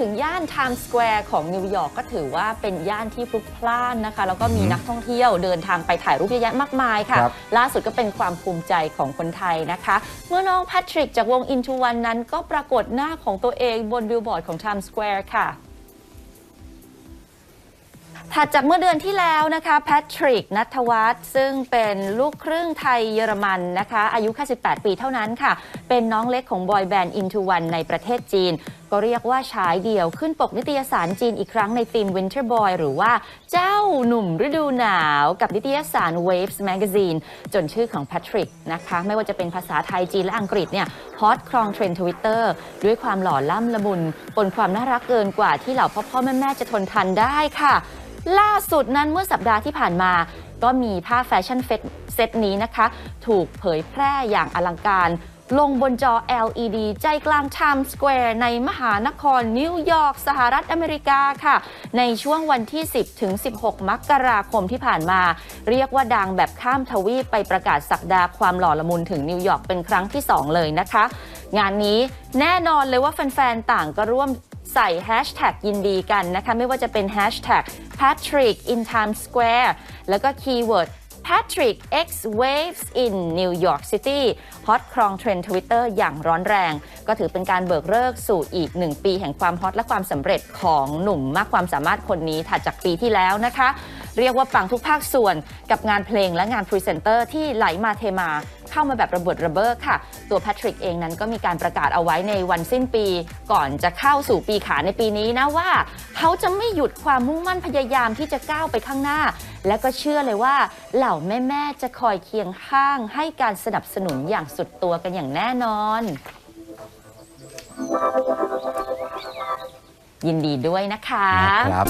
ถึงย่านไทม์สแควร์ของนิวยอร์กก็ถือว่าเป็นย่านที่พลุกพล่านนะคะ แล้วก็มีอืมนักท่องเที่ยวเดินทางไปถ่ายรูปเยอะแยะมากมายค่ะ ครับ ล่าสุดก็เป็นความภูมิใจของคนไทยนะคะ เมื่อน้องแพทริกจากวง Into One นั้นก็ปรากฏหน้าของตัวเองบนบิลบอร์ดของ Times Square ค่ะ ถัดจากเมื่อเดือนที่แล้วนะคะแพทริกนัทวัฒน์ซึ่งเป็นลูกครึ่งไทยเยอรมันนะคะ อายุแค่ 18 ปีเท่านั้นค่ะ เป็นน้องเล็กของบอยแบนด์ Into One ในประเทศจีน ก็เรียกว่าฉายเดี่ยวขึ้นปกนิตยสารจีนอีกครั้งในธีม Winter Boy หรือว่าเจ้าหนุ่มฤดูหนาวกับนิตยสาร Waves Magazine จนชื่อของแพทริกนะคะ ไม่ว่าจะเป็นภาษาไทยจีนและอังกฤษเนี่ยฮอตครองเทรนด์ทวิตเตอร์ด้วยความหล่อล่ำละมุนปนความน่ารักเกินกว่าที่เหล่าพ่อพ่อแม่แม่จะทนทันได้ค่ะ ล่าสุดนั้นเมื่อสัปดาห์ที่ผ่านมา ก็มีภาพแฟชั่นเฟสเซตนี้นะคะ ถูกเผยแพร่อย่างอลังการ ลงบนจอ LED ใจกลาง Times Square ในมหานครนิวยอร์กสหรัฐอเมริกาค่ะ ในช่วงวันที่ 10 ถึง 16 มกราคมที่ผ่านมา เรียกว่าดังแบบข้ามทวีปไปประกาศสักดาความหล่อละมุนถึงนิวยอร์กเป็นครั้งที่ 2 เลยนะคะ งานนี้แน่นอนเลยว่าแฟนๆ ต่างก็ร่วมใส่แฮชแท็กยินดีกันนะคะ ไม่ว่าจะเป็นแฮชแท็ก Patrick in Times Square แล้วก็คีย์เวิร์ด Patrick X Waves in New York City ฮอตครองเทรนด์ Twitter อย่างร้อนแรง ก็ถือเป็นการเบิกเลิกสู่อีกหนึ่งปีแห่งความฮอตและความสำเร็จของหนุ่มมากความสามารถคนนี้ถัดจากปีที่แล้วนะคะ เรียกว่าปังทุกภาคส่วนกับงานเพลงและงานพรีเซนเตอร์ที่ไหลมาเทมา เข้ามาแบบระเบิดระเบ้อค่ะ ตัวแพทริกเองนั้นก็มีการประกาศเอาไว้ในวันสิ้นปี ก่อนจะเข้าสู่ปีขาในปีนี้นะว่า เขาจะไม่หยุดความมุ่งมั่นพยายามที่จะก้าวไปข้างหน้า และก็เชื่อเลยว่าเหล่าแม่ๆจะคอยเคียงข้างให้การสนับสนุนอย่างสุดตัวกันอย่างแน่นอน ยินดีด้วยนะคะนะครับ